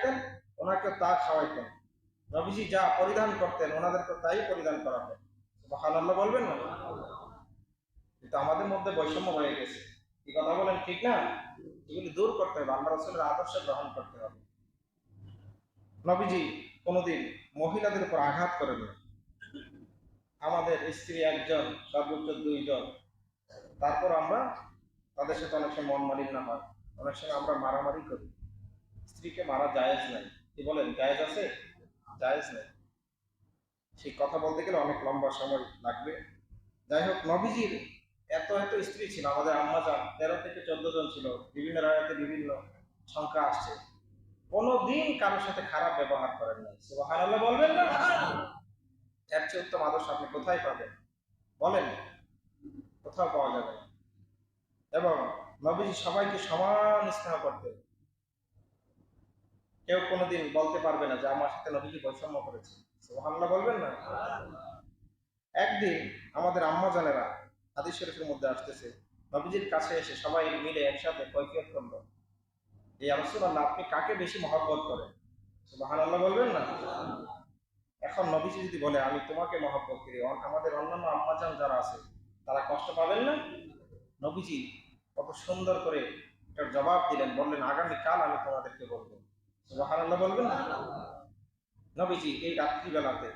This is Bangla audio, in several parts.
খাইতেন, ওনাকে তা খাওয়াইতেন। নবীজি যা পরিধান করতেন, ওনাদেরকে তাই পরিধান করাতেন। সুবহানাল্লাহ বলবেন না? কিন্তু আমাদের মধ্যে বৈষম্য হয়ে গেছে। এই কথা বলেন, ঠিক না? এগুলি দূর করতে হবে, আল্লাহ রসুলের আদর্শ গ্রহণ করতে হবে। নবীজি কোনোদিন মহিলাদের উপর আঘাত করেন আমাদের স্ত্রী একজন, সর্বোচ্চ দুইজন। তারপর আমরা তাদের সাথে অনেক সময় মন মালিন্য হয়, অনেক সময় আমরা মারামারি করি। স্ত্রীকে মারা জায়েজ নাই। কি বলেন, জায়েজ আছে? জায়েজ নাই। সেই কথা বলতে গেলে অনেক লম্বা সময় লাগবে। যাই হোক, নবীজির এত এত স্ত্রী ছিল, আমাদের আম্মা যান, তেরো থেকে চোদ্দ জন ছিল, বিভিন্ন রায়তে বিভিন্ন সংখ্যা আসছে। কোনোদিন কারোর সাথে খারাপ ব্যবহার করেন নাই। সুবহানাল্লাহ বলবেন না? এর চেয়ে উত্তম আদর্শ আপনি কোথায় পাবেন? বলেন, কোথাও পাওয়া যাবে এবং নবীজি সবাইকে সমান স্নেহ করতেন। কেউ কোনোদিন বলতে পারবে না যে আমার সাথে নবীজি বৈষম্য করেছে। সুবহানাল্লাহ বলবেন না? একদিন আমাদের আম্মা জানেরা হাদিস শরীফের মধ্যে আসতেছে, নবীজির কাছে এসে সবাই মিলে একসাথে কৈফিয়ত করল। এই রাসূলুল্লাহ, আপনি কাকে বেশি মহব্বত করেন? সুবহানাল্লাহ বলবেন না? এখন নবীজি যদি বলে, আমি তোমাকে মহব্বত করি আমাদের অন্যান্য আম্মাজান যারা আছে, তারা কষ্ট পাবেন না? নবীজি কত সুন্দর করে এটার জবাব দিলেন, বললেন, আগামীকাল আমি তোমাদেরকে বলব। সুবহানাল্লাহ বলবেন না? নবীজি এই রাত্রিবেলাতে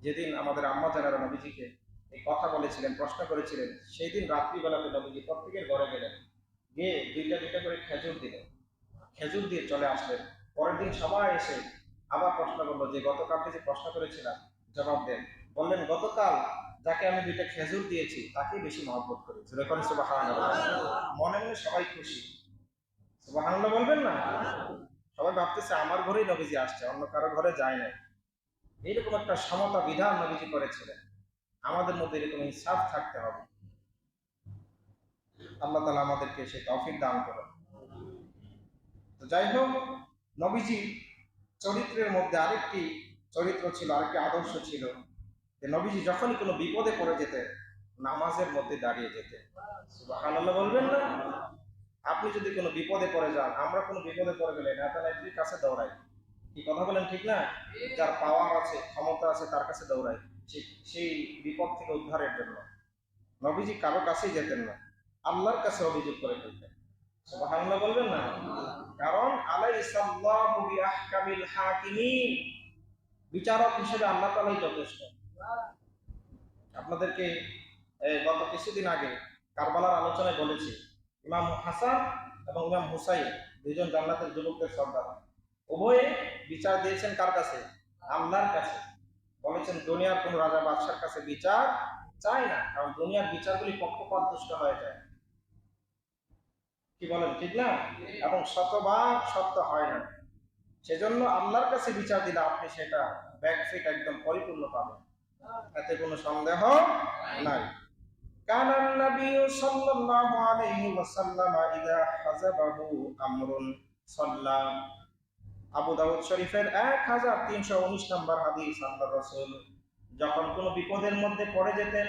যেদিন আমাদের আম্মা জানারা নবীজিকে এই কথা বলেছিলেন, প্রশ্ন করেছিলেন সেই দিন রাত্রিবেলাতে নবীজি প্রত্যেকের ঘরে গেলেন। গিয়ে দুইটা দুইটা করে খেজুর দিলেন। খেজুর দিয়ে চলে আসলেন। পরের দিন সবাই এসে আবার প্রশ্ন করল যে, গতকালকে যে প্রশ্ন করেছিলাম, জবাব দেন। বললেন, গতকাল যাকে আমি দুইটা খেজুর দিয়েছি তাকে বেশি মহব্বত করি মনে মনে সবাই খুশি। বলবেন না? সবাই ভাবতেছে আমার ঘরেই নবীজি আসছে, অন্য কারও ঘরে যায় নাই। এইরকম একটা সমতা বিধান নবীজি করেছিলেন। আমাদের মধ্যে এরকম ইনসাফ থাকতে হবে। আল্লাহ তালা আমাদেরকে সেই তৌফিক দান করুন। তো যাই হোক, নবীজি চরিত্রের মধ্যে আরেকটি চরিত্র ছিল, আরেকটি আদর্শ ছিল যে নবীজি যখনই কোনো বিপদে পড়ে যেতেন, নামাজের মধ্যে দাঁড়িয়ে যেতেন। বলবেন না? আপনি যদি কোনো বিপদে পড়ে যান, আমরা কোনো বিপদে পড়ে গেলে নেতা নেত্রীর কাছে দৌড়াই। কি কথা বলেন ঠিক না? যার পাওয়ার আছে, ক্ষমতা আছে, তার কাছে দৌড়াই। সেই- বিপদ থেকে উদ্ধারের জন্য। নবীজি কারও কাছেই যেতেন না। আল্লাহর কাছে অভিযোগ করে ফেলতেন। বলবেন না? কারণ আলাইসাল্লাহু বিচারক হিসেবে আল্লাহ তাআলাই যথেষ্ট। আপনাদেরকে গত কিছুদিন আগে কারবালার আলোচনায় বলেছি ইমাম হাসান এবং ইমাম হুসাইন দুজন জান্নাতের যুবকদের সর্দার। উভয়ে বিচার দিয়েছেন কার কাছে? আল্লাহর কাছে। বলেছেন, দুনিয়ার কোন রাজা বাদশার কাছে বিচার চায় না, কারণ দুনিয়ার বিচারগুলি পক্ষপাত দুষ্ট হয়ে যায়। কি বলেন, ঠিক না? এবং শতভাগ সত্য হয় না। সেজন্য আল্লাহর কাছে বিচার দিলে আপনি সেটা ব্যাকফিট একদম পরিপূর্ণ পাবেন। এতে কোনো সন্দেহ নাই। كان النبي صلى الله عليه وسلم إذا حزبه أمر صلى আবু দাউদ শরীফের এক হাজার তিনশো উনিশ নম্বর হাদিস আল্লাহ রসুল যখন কোনো বিপদের মধ্যে পড়ে যেতেন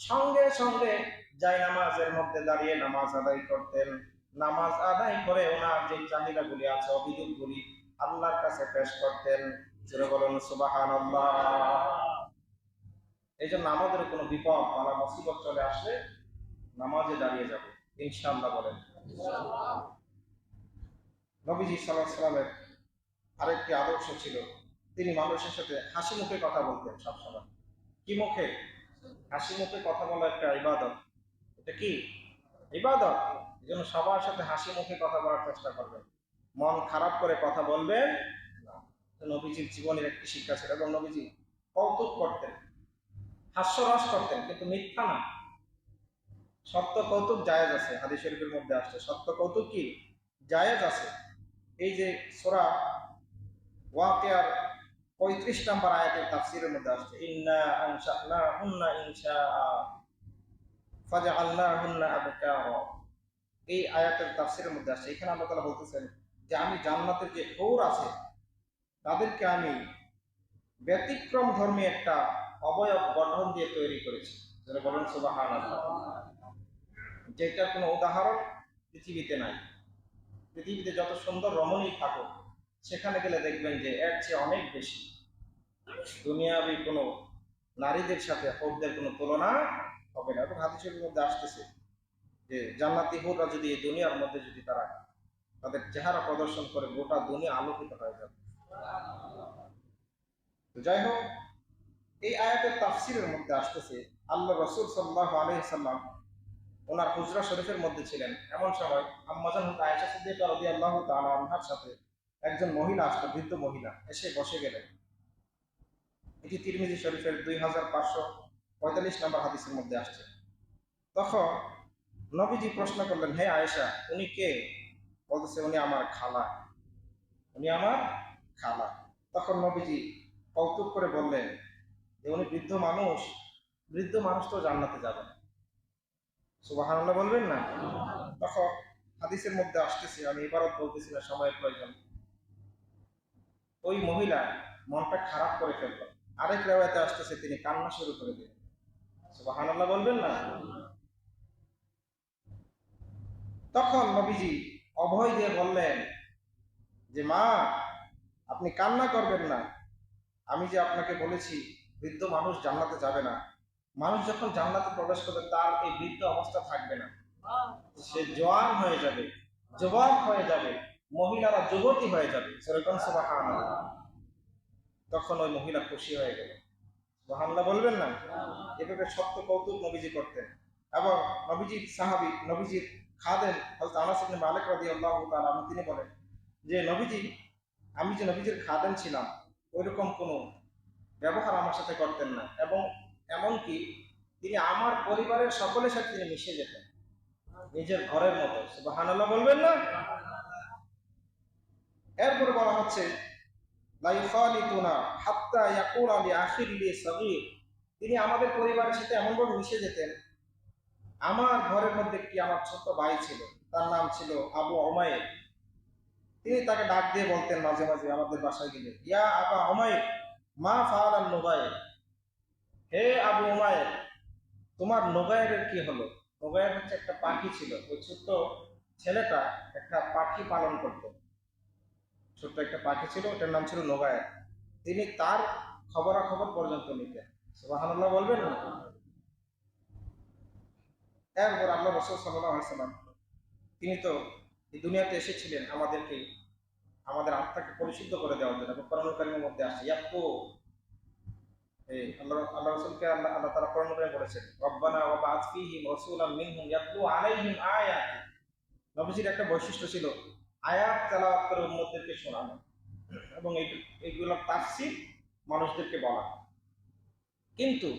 সঙ্গে সঙ্গে যাই নামাজের মধ্যে দাঁড়িয়ে নামাজ আদায় করতেন নামাজ আদায় করে ওনার যে চাহিদাগুলি আছে অভিযোগগুলি আল্লাহর কাছে পেশ করতেন যেটা বলুন সুবাহান এই জন্য আমাদের কোনো বিপদ বা মুসিবত চলে আসলে নামাজে দাঁড়িয়ে যাব, ইনশাআল্লাহ বলেন। নবীজি সাল্লাহ সাল্লামের আরেকটি আদর্শ ছিল, তিনি মানুষের সাথে হাসি মুখে কথা বলতেন সবসময়। কি মুখে? হাসি মুখে কথা বলা একটা ইবাদত। এটা কি? ইবাদত। এই জন্য সবার সাথে হাসি মুখে কথা বলার চেষ্টা করবেন। মন খারাপ করে কথা বলবেন নবীজির জীবনের একটি শিক্ষা ছিল এবং নবীজি কৌতুক করতেন। হাস্যরস করতেন, কিন্তু মিথ্যা না। সত্য কৌতুক জায়েজ আছে, হাদিস শরীফের মধ্যে আসছে। সত্য কৌতুক কি? জায়েজ আছে। এই যে সোরা ওয়াকিয়ার পঁয়ত্রিশ নম্বর আয়াতের তাফসিরের মধ্যে আসছে, ইন্না আনশানা হুন্না ইনশা ফাজআলনা হুন্না আবকারা। এই আয়াতের তাফসিরের মধ্যে আসছে। এখানে আল্লাহ তাআলা বলতেছেন যে, আমি জান্নাতের যে হৌর আছে, তাদেরকে আমি ব্যতিক্রম ধর্মী একটা অবয়ব গঠন দিয়ে তৈরি করেছি। যেটা বলেন সুবাহান যেটার কোনো উদাহরণ পৃথিবীতে নাই। পৃথিবীতে যত সুন্দর রমণী থাকুক, সেখানে গেলে দেখবেন যে এর চেয়ে অনেক বেশি দুনিয়াবি কোনো নারীদের সাথে হকদের কোনো তুলনা হবে না। এবং হাদিসের মধ্যে আসতেছে যে জান্নাতি হুররা যদি এই দুনিয়ার মধ্যে যদি তারা তাদের চেহারা প্রদর্শন করে, গোটা দুনিয়া আলোকিত হয়ে যাবে। যাই হোক এই আয়াতের তাফসিরের মধ্যে আসতেছে, আল্লাহ রসুল সাল্লাহ আলহি সাল্লাম ওনার হুজরা শরীফের মধ্যে ছিলেন। এমন সময় আম্মাজান হুক আয়েশা সিদ্দিকা রদি আল্লাহ আনহার সাথে একজন মহিলা আসলো, বৃদ্ধ মহিলা, এসে বসে গেলেন। এটি তিরমিজি শরীফের দুই হাজার পাঁচশো পঁয়তাল্লিশ নম্বর হাদিসের মধ্যে আসছে। তখন নবীজি প্রশ্ন করলেন, হে আয়েশা, উনি কে? বলতেছে, উনি আমার খালা। উনি আমার খালা। তখন নবীজি কৌতুক করে বললেন উনি বৃদ্ধ মানুষ বৃদ্ধ মানুষ তো জান্নাতে যাবে। না সুবাহান্লাহ বলবেন না? তখন হাদিসের মধ্যে আসতেছি, আমি এবারও বলতেছি না, সময়ের প্রয়োজন। ওই মহিলা মনটা খারাপ করে ফেলল। আরেক রেওয়াতে আসতেছে, তিনি কান্না শুরু করে দিলেন। সুবাহান্লাহ বলবেন না? তখন নবীজি অভয় দিয়ে বললেন, যে মা, আপনি কান্না করবেন না। আমি যে আপনাকে বলেছি বৃদ্ধ মানুষ জান্নাতে যাবে না। মানুষ যখন জান্নাতে প্রবেশ করবে, তার এই বৃদ্ধ অবস্থা থাকবে না। সে জোয়ান হয়ে যাবে, যুবক হয়ে যাবে, মহিলারা যুবতী হয়ে যাবে, সেরকম সুবহানাল্লাহ। তখন ওই মহিলা খুশি হয়ে গেল। সুবহানাল্লাহ বলবেন না? এভাবে সত্য কৌতুক নবীজি করতেন। এবং নবীজির সাহাবি, নবীজির খাদেন হযরত আনাস ইবনে মালিক রাদিয়াল্লাহু তাআলা তিনি বলেন যে, নবীজি, আমি যে নবীজির খাদেন ছিলাম, ওইরকম কোনো ব্যবহার আমার সাথে করতেন না। এবং এমনকি তিনি আমার পরিবারের সকলের সাথে তিনি মিশে যেতেন। নিজের ঘরের মতো। সুবহানাল্লাহ বলবেন না? এরপরে বলা হচ্ছে তিনি আমাদের পরিবারের সাথে এমনভাবে মিশে যেতেন। আমার ঘরের মধ্যে একটি আমার ছোট ভাই ছিল। তার নাম ছিল আবু অমায়ের তিনি তাকে ডাক দিয়ে বলতেন মাঝে মাঝে আমাদের বাসায় গেলে, ইয়া আবা অমায়ের মা ফাআলান নোগায়ের হে আবু উমায়ের তোমার নোগায়ের কি হলো? নোগায়ের হচ্ছে একটা পাখি ছিল, ওই ছোট্ট ছেলেটা একটা পাখি পালন করত। ছোট্ট একটা পাখি ছিল, ওটার নাম ছিল নোগায়ের তিনি তার খবরাখবর পর্যন্ত নিতেন। সুবহানাল্লাহ বলবেন না? এরপর আল্লাহ রসুল সাল্লাম তিনি তো এই দুনিয়াতে এসেছিলেন আমাদেরকে, আমাদের আত্মাকে পরিশুদ্ধ করে দেওয়ার জন্য এবং কারিমের মধ্যে আসে ইয়াকু এই আল্লাহ আল্লাহ রসুলকে আল্লাহ আল্লাহ তারা আয়াতি। নবীজির একটা বৈশিষ্ট্য ছিল, আয়াত করে শোনানো এবং এই এইগুলোর তাফসীর মানুষদেরকে বলা। কিন্তু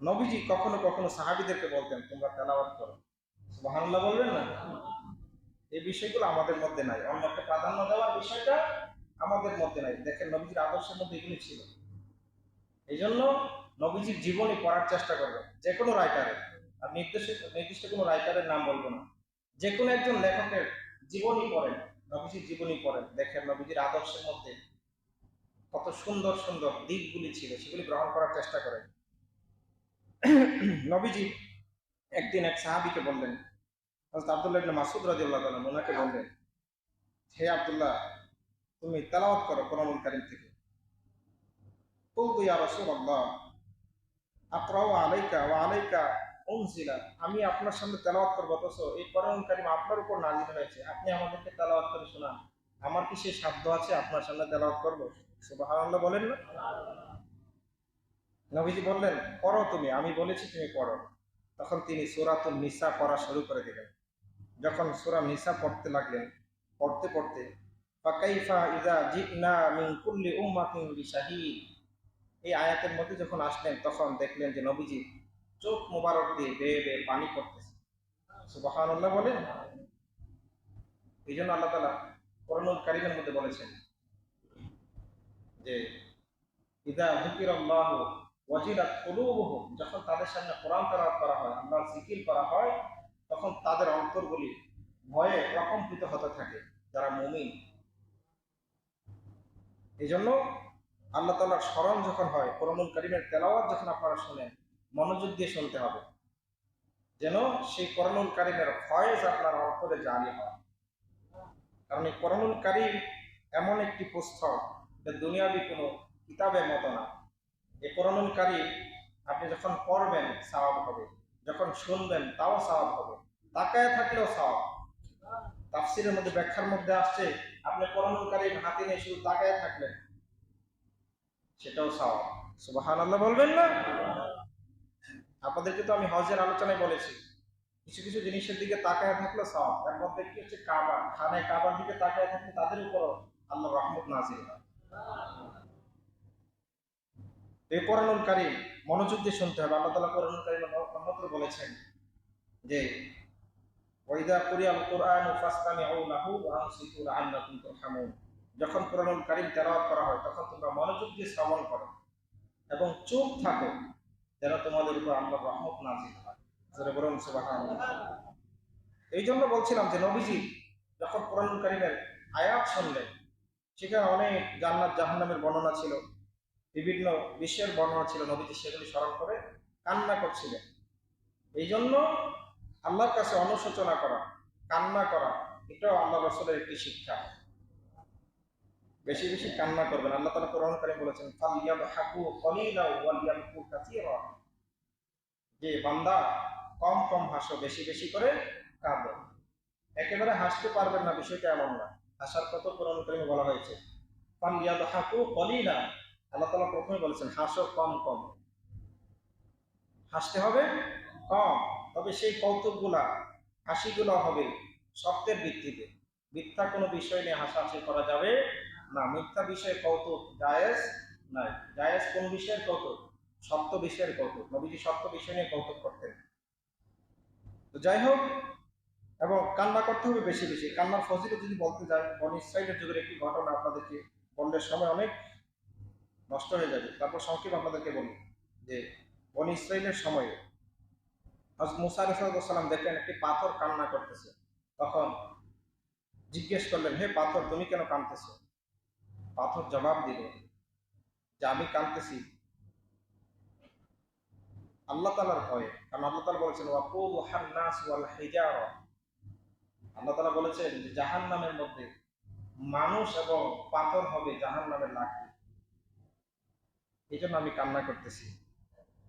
নবীজি কখনো কখনো সাহাবিদেরকে বলতেন, তোমরা তেলাওয়াত করো। সুবহানাল্লাহ বলবেন না? এই বিষয়গুলো আমাদের মধ্যে নাই। অন্য একটা প্রাধান্য দেওয়ার বিষয়টা আমাদের মধ্যে নাই। দেখেন নবীজির আদর্শের মধ্যে এগুলি ছিল। এই জন্য নবীজির জীবনী পড়ার চেষ্টা করবেন যে কোনো রাইটারের আর নির্দিষ্ট নির্দিষ্ট কোনো রাইটারের নাম বলব না। যে কোনো একজন লেখকের জীবনী পড়েন, নবীজির জীবনী পড়েন, দেখেন নবীজির আদর্শের মধ্যে কত সুন্দর সুন্দর দিকগুলি ছিল, সেগুলি গ্রহণ করার চেষ্টা করেন। নবীজি একদিন এক সাহাবিকে বললেন ইবনে মাসুদ ওনাকে বললেন, হে আব্দুল্লাহ, তুমি তেলাওয়াত করো থেকে। কুলতু ইয়া রাসূলুল্লাহ, আকরাউ আলাইকা ওয়া আলাইকা উনজিলা। আমি আপনার সামনে তেলাওয়াত করব, অথচ এই কোরআনুল কারীম আপনার উপর নাযিল হয়েছে। আপনি আমাদেরকে তেলাওয়াত করে শোনান। আমার কি সেই সাধ্য আছে আপনার সামনে তেলাওয়াত করব? সুবহানাল্লাহ বলেন না। নবীজি বললেন, পড়ো তুমি, আমি বলেছি তুমি পড়ো। তখন তিনি সুরাতুল নিসা পড়া শুরু করে দিলেন। যখন সুরা নিসা পড়তে লাগলেন, পড়তে পড়তে, ফাকাইফা ইদা জিনা মিন কুল্লি উম্মাতিন বিশাহিদ। এই আয়াতের মধ্যে যখন আসলেন, তখন দেখলেন যে নবীজি চোখ মোবারক দিয়ে বেয়ে বেয়ে পানি পড়তেছে। সুবহানাল্লাহ বলেন? এই জন্য আল্লাহ তালা করণুল কারিমের মধ্যে বলেছেন যে ইদা হুকিরাল্লাহ ওয়াজিলাত কুলুবুহুম। যখন তাদের সামনে কোরআন তেলাওয়াত করা হয়, আল্লাহর জিকির করা হয় তখন তাদের অন্তরগুলি ভয়ে প্রকম্পিত হতে থাকে, যারা মুমিন। এই জন্য আল্লাহ তালার স্মরণ যখন হয়, কোরআনুল করিমের তেলাওয়াত যখন আপনারা শোনেন, মনোযোগ দিয়ে শুনতে হবে, যেন সেই কোরআনুল কারিমের ফয়েজ আপনার অন্তরে জারি হয়। কারণ এই কোরআনুল কারিম এমন একটি পুস্তক যা দুনিয়াবি কোনো কিতাবের মতো না। এই কোরআনুল আপনি যখন পড়বেন, সওয়াব হবে। যখন শুনবেন, তাও সওয়াব হবে। তাকায় থাকলেও সওয়াব। তাফসিরের মধ্যে ব্যাখ্যার মধ্যে আসছে, আপনি কোরআনুল কারিম হাতে নিয়ে শুধু তাকায় থাকলেন, সেটাও সওয়াব। সুবহানাল্লাহ বলবেন না? আপনাদেরকে তো আমি হজের আলোচনায় বলেছি। কিছু কিছু জিনিসের দিকে তাকায় থাকলে সব তার মধ্যে কি হচ্ছে কাবা। খানায় কাবার দিকে তাকায় থাকলে তাদের উপর আল্লাহ রহমত নাজির হয়। এই কোরআনুল কারিম মনোযোগ দিয়ে শুনতে হবে। আল্লাহ তালা কারিম রহমতুল বলেছেন যে, ওয়াইদা কুরিয়াল কোরআন ফাসতামিউ লাহু ওয়া আনসিতু লাআল্লাকুম তুরহামুন। যখন কোরআনুল কারিম তেলাওয়াত করা হয়, তখন তোমরা মনোযোগ দিয়ে শ্রবণ করো এবং চুপ থাকো যেন তোমাদের উপর আল্লাহর রহমত নাজিল হয়। এই জন্য বলছিলাম যে, নবীজি যখন কোরআনুল কারিমের আয়াত শুনলেন, সেখানে অনেক জান্নাত জাহান্নামের বর্ণনা ছিল। বিভিন্ন বিশ্বের বর্ণনা ছিল, নবীজি সেগুলি স্মরণ করে কান্না করছিলেন। এই জন্য আল্লাহর কাছে অনুশোচনা করা, কান্না করা, এটাও আল্লাহ রসুলের একটি শিক্ষা। বেশি বেশি কান্না করবেন। আল্লাহ তালা কোরআন বলেছেন যে বান্দা কম কম হাসো, বেশি বেশি করে কাঁদো। একেবারে হাসতে পারবেন না, বিষয়টা এমন না। হাসার কত কোরআন কারিমে বলা হয়েছে ফালিয়াদ হাকু কলিলা আল্লাহ তালা প্রথমে বলেছেন, হাসো কম কম। হাসতে হবে কম, তবে সেই কৌতুকগুলা, হাসিগুলো হবে সত্যের ভিত্তিতে। মিথ্যা কোনো বিষয় নিয়ে হাসাহাসি করা যাবে না। মিথ্যা বিষয়ে কৌতুক জায়েজ নাই। জায়েজ কোন বিষয়ের কৌতুক? সত্য বিষয়ের কৌতুক। নবীজি সত্য বিষয় নিয়ে কৌতুক করতেন। তো যাই হোক, এবং কান্না করতে হবে বেশি বেশি। কান্নার ফজিলে যদি বলতে বন ইসরায়েলের যুগের একটি ঘটনা আপনাদেরকে বললে সময় অনেক। নষ্ট হয়ে যাবে। তারপর সংক্ষেপ আপনাদেরকে বলি যে, বন ইসরায়েলের সময়ে হজ মুসা আলাইসালাম দেখলেন একটি পাথর কান্না করতেছে। তখন জিজ্ঞেস করলেন, হে পাথর, তুমি কেন কাঁদতেছো? পাথর জবাব দিল, যে আমি কাঁদতেছি আল্লাহ তালার ভয়ে। কারণ আল্লাহ তালা বলেছেন ওয়াকুদ হান্নাস ওয়াল হিজার। আল্লাহ তালা বলেছেন জাহান নামের মধ্যে মানুষ এবং পাথর হবে জাহান নামের লাঠি। এই জন্য আমি কান্না করতেছি।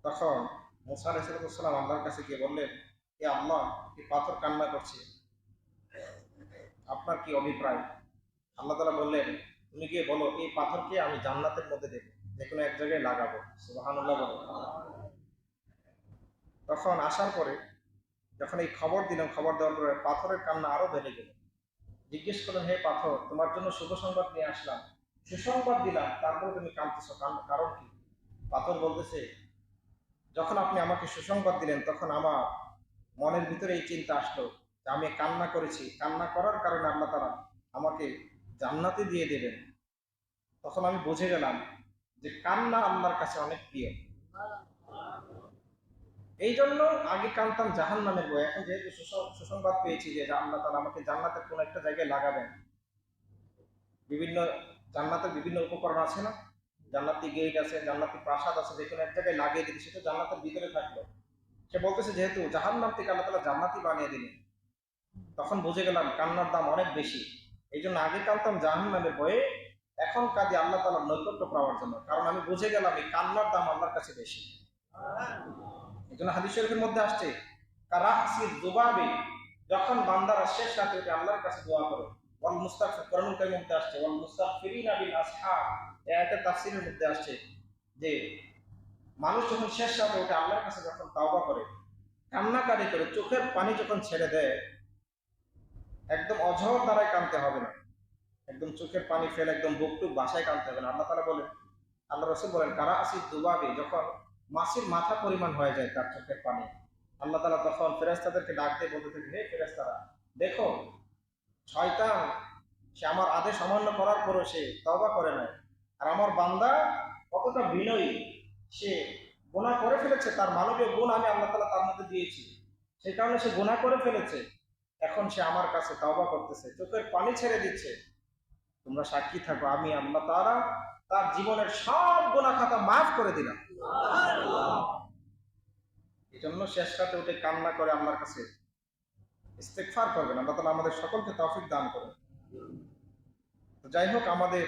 তখন মুসা আলাইসালাম আল্লাহর কাছে গিয়ে বললেন, এ আল্লাহ এই পাথর কান্না করছে। আপনার কি অভিপ্রায়? আল্লাহ তালা বললেন, তুমি গিয়ে বলো, এই পাথরকে আমি জান্নাতের মধ্যে দেবো যে কোনো এক জায়গায় লাগাবো। সুবাহানুল্লাহ বলো। তখন আসার পরে যখন এই খবর দিলাম, খবর দেওয়ার পরে পাথরের কান্না আরও বেড়ে গেল। জিজ্ঞেস করলেন, হে পাথর, তোমার জন্য শুভ সংবাদ নিয়ে আসলাম। সুসংবাদ দিলাম, তারপরে তুমি কাঁদতেছো, কারণ কি? পাথর বলতেছে, যখন আপনি আমাকে সুসংবাদ দিলেন, তখন আমার মনের ভিতরে এই চিন্তা আসলো যে আমি কান্না করেছি। কান্না করার কারণে আল্লাহ তারা আমাকে জান্নাতে দিয়ে দেবেন তখন আমি বুঝে গেলাম যে কান্না আল্লাহর কাছে অনেক প্রিয়। এই জন্য আগে কানতাম জাহান নামের বই এখন যেহেতু সুসংবাদ পেয়েছি যে আল্লাহ তারা আমাকে জান্নাতের কোনো একটা জায়গায় লাগাবেন। বিভিন্ন, জান্নাতের বিভিন্ন উপকরণ আছে না? জান্নাতি গেট আছে, জান্নাতি প্রাসাদ আছে যে কোনো এক জায়গায় লাগিয়ে দিতে সেটা জান্নাতের ভিতরে থাকল। সে বলতেছে, যেহেতু জাহান নাম থেকে আল্লাহ তালা জান্নাতি বানিয়ে দিলেন, তখন বুঝে গেলাম কান্নার দাম অনেক বেশি। এই জন্য আগে কানতাম জাহান নামের বয়ে এখন কাঁদি আল্লাহ তালার নৈকট্য পাওয়ার জন্য। কারণ আমি বুঝে গেলাম এই কান্নার দাম আল্লাহর কাছে বেশি। এই জন্য হাদিস শরীফের মধ্যে আসছে কারাহসি দুবাবে যখন বান্দারা শেষ রাতে আল্লাহর কাছে দোয়া করে, ওয়াল মুস্তাগফির কোরআনুল কারীমের মধ্যে আসছে, ওয়াল মুস্তাগফিরিনা বিল আসহাব আয়াতের তাফসীরের মধ্যে আসছে যে, মানুষ যখন শেষ রাতে উঠে আল্লাহর কাছে যখন তাওবা করে কান্নাকারি করে, চোখের পানি যখন ছেড়ে দেয়, একদম অঝর দ্বারাই কানতে হবে না। একদম চোখের পানি ফেলে একদম বুকটুক বাসায় কানতে হবে না। আল্লাহ তালা বলেন, আল্লাহ রসুল বলেন, কারা আসি দুবাবে, যখন মাসির মাথা পরিমাণ হয়ে যায় তার চোখের পানি, আল্লাহ তালা তখন ফেরেস্তাদেরকে ডাক দিয়ে বলতে থাকে, হে ফেরেস্তারা দেখো, শয়তান, সে আমার আদেশ অমান্য করার পরও সে তবা করে নাই। আর আমার বান্দা কতটা বিনয়ী, সে গোনা করে ফেলেছে, তার মানবীয় গুণ আমি আল্লাহ তালা তার মধ্যে দিয়েছি। সেই কারণে সে গোনা করে ফেলেছে। এখন সে আমার কাছে তাওবা করতেছে, চোখের পানি ছেড়ে দিচ্ছে। তোমরা সাক্ষী থাকো, আমি আল্লাহ তারা তার জীবনের সব গোনা খাতা মাফ করে দিলাম। এই জন্য শেষ রাতে উঠে কান্না করে আল্লাহর কাছে ইস্তেকফার করবেন। আল্লাহ তালা আমাদের সকলকে তৌফিক দান করেন। যাই হোক, আমাদের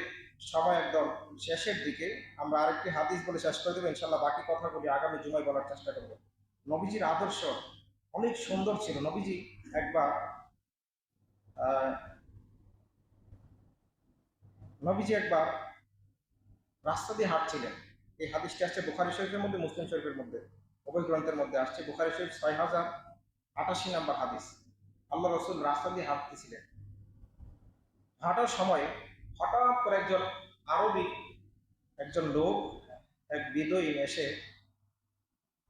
সময় একদম শেষের দিকে আমরা আরেকটি হাদিস বলে শেষ করে দেবো, ইনশাল্লাহ বাকি কথাগুলি আগামী জুমায় বলার চেষ্টা করব। নবীজির আদর্শ অনেক সুন্দর ছিল। নবীজি একবার নবীজি একবার রাস্তা দিয়ে হাঁটছিলেন। এই হাদিসটি আসছে বুখারি শরীফের মধ্যে, মুসলিম শরীফের মধ্যে, উভয় গ্রন্থের মধ্যে আসছে। বুখারি শরীফ ছয় হাজার আটাশি নাম্বার হাদিস। আল্লাহ রসুল রাস্তা দিয়ে হাঁটতেছিলেন। হাঁটার সময় হঠাৎ করে একজন আরবি, একজন লোক, এক বিদয়ীন এসে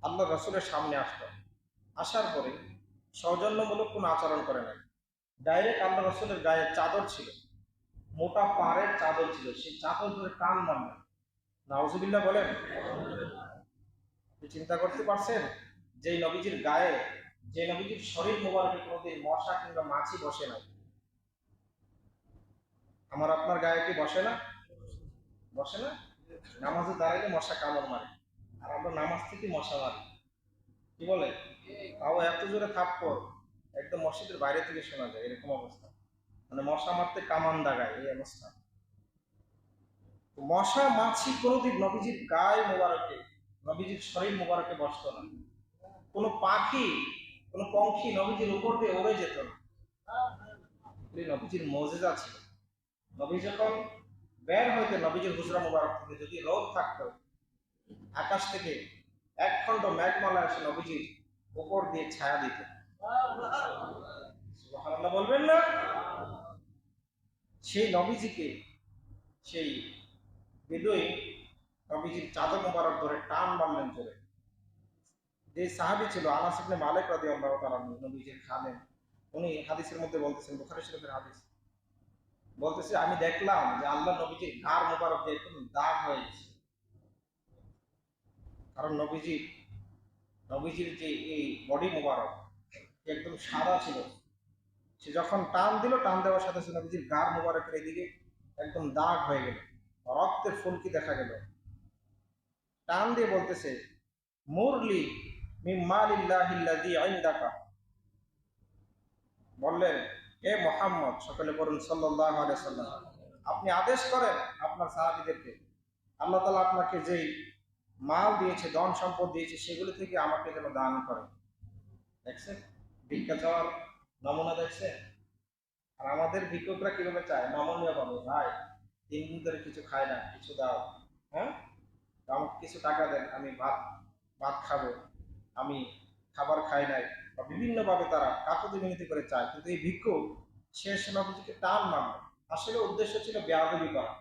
আল্লাহ রসুলের সামনে আসলো। আসার পরে সৌজন্যমূলক কোনো আচরণ করে নাই। ডাইরেক্ট আল্লাহ রসুলের গায়ে চাদর ছিল। মোটা পাড়ের চাদর ছিল। সেই চাদর ধরে টান মারলেন নাউজুবিল্লাহ বলেন চিন্তা করতে পারছেন? যে নবীজির গায়ে, যে নবীজির শরীর মোবারকে কোনোদিন মশা কিংবা মাছি বসে নাই। আমার আপনার গায়ে কি বসে না? বসে না? নামাজে দাঁড়াইলে মশা কামড় মারে। আর আমরা নামাজ থেকে মশা মারি। কি বলে? তাও এত জোরে থাপ্পড়, একদম মসজিদের বাইরে থেকে শোনা যায় এরকম অবস্থা। মানে মশা মারতে কামান দাগায় এই অবস্থা। মশা মাছি কোনোদিন নবীজির গায়ে মোবারকে, নবীজির শরীর মোবারকে বসতো না। কোনো পাখি, কোনো পঙ্খী নবীজির উপর দিয়ে উড়ে যেত না। নবীজির মজেজা ছিল। নবী যখন বের হইতে নবীজির হুজরা মোবারক থেকে যদি রোদ থাকতো, আকাশ থেকে এক খণ্ড মেঘমালা এসে নবীজির উপর দিয়ে ছায়া দিত। বলবেন না? সেই নবীজিকে, সেই বিদয়ী নবীজির চাদর মোবারক ধরে টান মারলেন জোরে। যে সাহাবি ছিল আনাস ইবনে মালিক রাদিয়াল্লাহু তাআলা নবীজির খাদেম, উনি হাদিসের মধ্যে বলতেছেন, বুখারী শরীফের হাদিস। বলতেছে, আমি দেখলাম যে আল্লাহ নবীজির ঘাড় মোবারক একদম দাগ হয়ে গেছে কারণ নবীজি, নবীজির যে এই বডি মোবারক একদম সাদা ছিল, সে যখন টান দিল, টান দেওয়ার সাথে সাথে নবীজির গার মোবারকের এদিকে একদম দাগ হয়ে গেল, রক্তের ফুলকি দেখা গেল। টান দিয়ে বলতেছে, মুরলি মিম্মালিল্লাহিল্লাযী ইনদাকা। বললেন এ মোহাম্মদ, সকলে বলুন আলাইহি সাল্লাম। আপনি আদেশ করেন আপনার সাহাবিদেরকে, আল্লাহ তালা আপনাকে যেই মাল দিয়েছে, ধন সম্পদ দিয়েছে, সেগুলো থেকে আমাকে যেন দান করেন। দেখছেন? ভিক্ষা চাওয়ার নমুনা দেখছেন? আর আমাদের ভিক্ষকরা কীভাবে চায়? নমনীয় পাবে ভাই তিন দিন ধরে কিছু খায় না, কিছু দাও হ্যাঁ? আমাকে কিছু টাকা দেন, আমি ভাত ভাত খাব, আমি খাবার খাই নাই। বা বিভিন্নভাবে তারা কাকুতি মিনতি করে চায়। কিন্তু এই ভিক্ষুক শেষ নবীজিকে টান মারল। আসলে উদ্দেশ্য ছিল বেয়াদবি করা।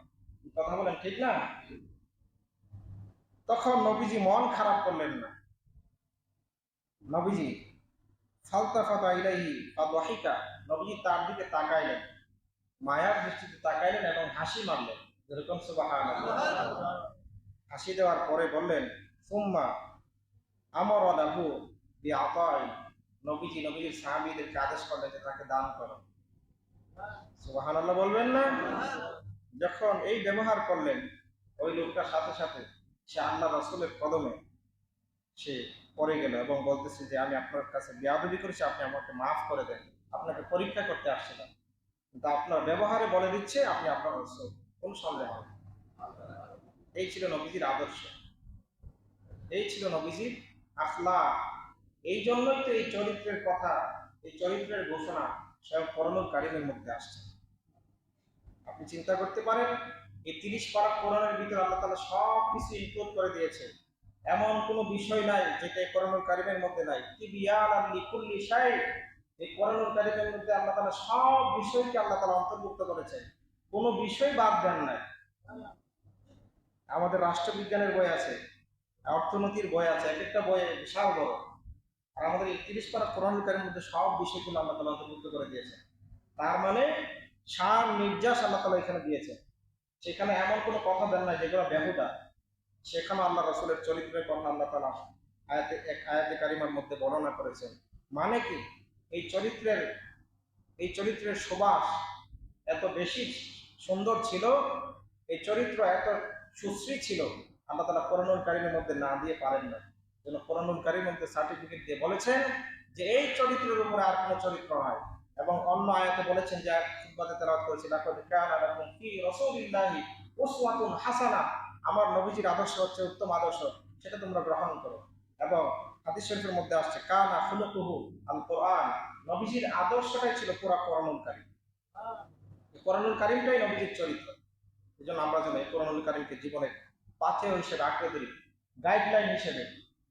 কথা বলেন, ঠিক না? তখন নবীজি মন খারাপ করলেন না। নবীজি ফালতাফাতা ইলাইহি ফাদহিকা নবীজি তার দিকে তাকাইলেন। মায়ার দৃষ্টিতে তাকাইলেন এবং হাসি মারলেন। যেরকম সুবহানাল্লাহ। হাসি দেওয়ার পরে বললেন, সুম্মা আমর লাহু বিআতাই নবীজি, নবীজির সাহাবীদেরকে আদেশ করলেন যে তাকে দান করো। বলবেন না? যখন এই ব্যবহার করলেন, ওই লোকটার সাথে সাথে সে আল্লাহ রসুলের কদমে সে পড়ে গেল এবং বলতেছে যে আমি আপনার কাছে বেয়াদবি করেছি, আপনি আমাকে মাফ করে দেন, আপনাকে পরীক্ষা করতে আসছিলাম। কিন্তু আপনার ব্যবহারে বলে দিচ্ছে, আপনি আপনার রসুল। কোন সন্দেহ। এই ছিল নবীজির আদর্শ। এই ছিল নবীজির আখলা এই জন্যই তো এই চরিত্রের কথা, এই চরিত্রের ঘোষণা স্বয়ং করণুল কারিমের মধ্যে আসছে। আপনি চিন্তা করতে পারেন, এই তিরিশ পারা কোরআনের ভিতরে আল্লাহ তালা সব কিছু ইনক্লুড করে দিয়েছে। এমন কোনো বিষয় নাই যেটা কোরআনুল কারিমের মধ্যে নাই। কি বিয়াল আর লিকুল্লি শাই। এই কোরআনুল কারিমের মধ্যে আল্লাহ তালা সব বিষয়কে আল্লাহ তালা অন্তর্ভুক্ত করেছে। কোনো বিষয় বাদ দেন নাই। আমাদের রাষ্ট্রবিজ্ঞানের বই আছে, অর্থনীতির বই আছে, এক একটা বই বিশাল বড়। আর আমাদের এই তিরিশ পারা কোরআনুল কারিমের মধ্যে সব বিষয়গুলো আল্লাহ তালা অন্তর্ভুক্ত করে দিয়েছে তার মানে সার নির্যাস আল্লাহ তালা এখানে দিয়েছে সেখানে এমন কোনো কথা দেন না যেগুলো বেহুদা। সেখানে আল্লাহ রসুলের চরিত্রের কথা আল্লাহ তালা আয়াতে, এক আয়াতে কারিমার মধ্যে বর্ণনা করেছেন। মানে কি? এই চরিত্রের এই চরিত্রের সুবাস এত বেশি সুন্দর ছিল, এই চরিত্র এত সুশ্রী ছিল, আল্লাহ তালা করণুল কারিমের মধ্যে না দিয়ে পারেন না যেন করণুল কারিমের সার্টিফিকেট দিয়ে বলেছেন যে এই চরিত্রের উপরে আর কোনো চরিত্র হয় এবং অন্য আয়াতে বলেছেন যে খুতবাতে তেলাওয়াত করেছি, লাকাদ কানা লাকুম ফি রাসূলিল্লাহি উসওয়াতুন হাসানা। আমার নবীজির আদর্শ হচ্ছে উত্তম আদর্শ, সেটা তোমরা গ্রহণ করো। এবং হাদিস শরীফের মধ্যে আসছে, কানা খুলুকুহু আল কোরআন। নবীজির আদর্শটাই ছিল পুরা কোরআনুল কারীম কোরআনুল কারীমটাই নবীজির চরিত্র। এই জন্য আমরা যেন এই কোরআনুল কারীমকে জীবনের পাথে হিসেবে আঁকড়ে ধরি গাইডলাইন হিসেবে।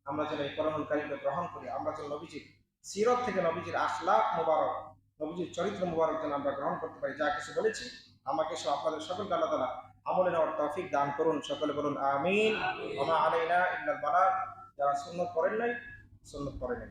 আমরা যেন এই কোরআনুল কারিমকে গ্রহণ করি, আমরা যেন নবীজির সিরত থেকে নবীজির আখলাক মোবারক, নবীজির চরিত্র মোবারক যেন আমরা গ্রহণ করতে পারি। যা কিছু বলেছি, আমাকে সব আপনাদের সকল আল্লাহ তালা আমলে নেওয়ার তৌফিক দান করুন। সকলে বলুন, আমিন। আমা আলাইনা ইল্লাল বালা যারা সুন্নত করেন নাই, সুন্নত করেন নাই।